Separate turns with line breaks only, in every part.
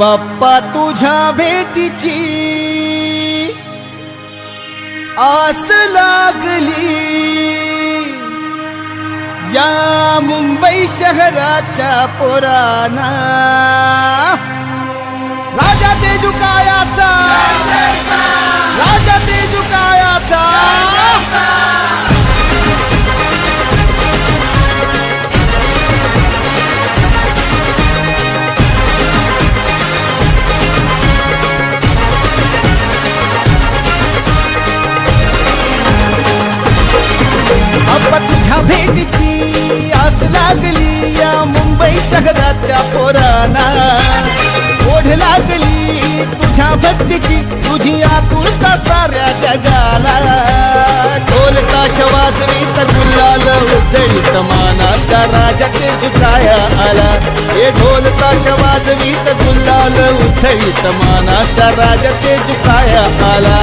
बाप्पा तुझ्या भेटीची आस लागली. या मुंबई शहराच्या पोराना राजा तेजू कायाचा भेटीची आस लागली या मुंबई शहराच्या पोराना. ओढ लागली तुझ्या भक्तीची तुझी आतुरता साऱ्या जगाला. ढोल ताश वाजवीत गुलाल उधळीत मानाचा राजाचे झुकाया आला. हे ढोल ताश वाजवीत गुलाल उधळीत मानाचा राजा ते झुकाया आला.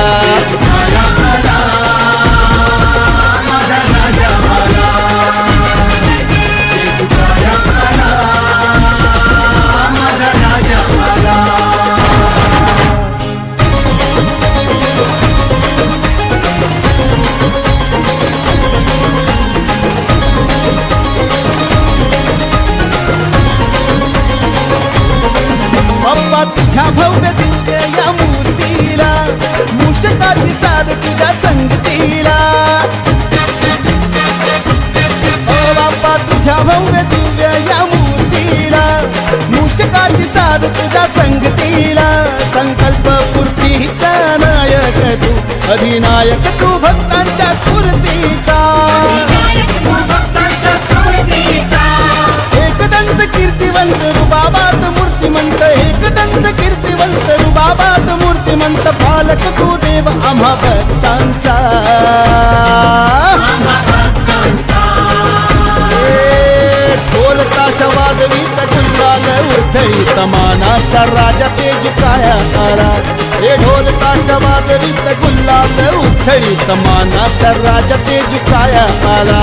अधिनायक तू भक्तांच्या स्फूर्तीचा. एकदंत कीर्तिवंत रुबाबात मूर्तिमंत. एकदंत कीर्तिवंत रुबाबात मूर्तिमंत. पालक तू देव आम्हा भक्तांचा. ए, ढोल ताश वाजवीत गुल्लाल उधळीत मानाचा राजा तेज काया आला. हे ढोल ताशा वाजवीत गुल्लाल उधळीत मानाचा राजा तेज काया आला.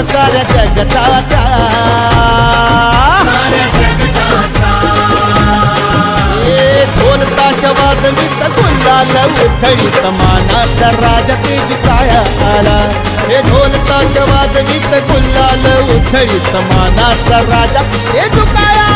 बाप साऱ्या जगताचा. ए ढोल ताश वाजवीत गुल्लाल उधळीत मानाचा राजा तेज काया आला हे ढोल ताश वाजवीत गुल्लाल उधळीत मानाचा राजा तेज काया